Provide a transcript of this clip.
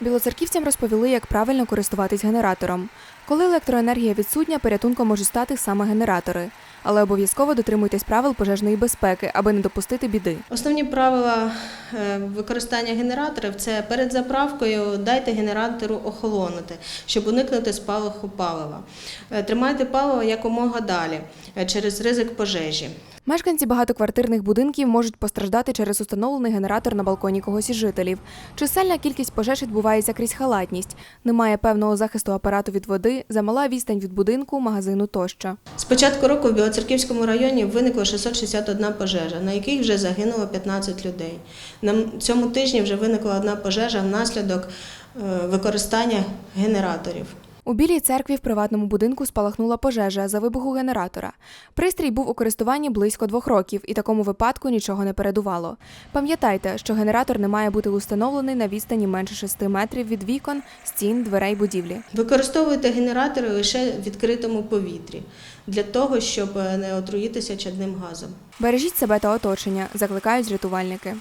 Білоцерківцям розповіли, як правильно користуватись генератором. Коли електроенергія відсутня, порятунком можуть стати саме генератори. Але обов'язково дотримуйтесь правил пожежної безпеки, аби не допустити біди. Основні правила е, використання генераторів це перед заправкою дайте генератору охолонути, щоб уникнути спалаху палива. Е, Тримайте паливо якомога далі е, через ризик пожежі. Мешканці багатоквартирних будинків можуть постраждати через установлений генератор на балконі когось із жителів. Чисельна кількість пожеж відбувається крізь халатність. Немає певного захисту апарату від води, замала відстань від будинку, магазину тощо. З початку року в Білоцерківському районі виникло 661 пожежа, на яких вже загинуло 15 людей. На цьому тижні вже виникла одна пожежа внаслідок е, використання генераторів. У білій церкві в приватному будинку спалахнула пожежа за вибуху генератора. Пристрій був у користуванні близько двох років, і такому випадку нічого не передувало. Пам'ятайте, що генератор не має бути установлений на відстані менше 6 метрів від вікон, стін, дверей будівлі. Використовуйте генератори лише в відкритому повітрі для того, щоб е, не отруїтися чадним газом. Бережіть себе та оточення, закликають рятувальники.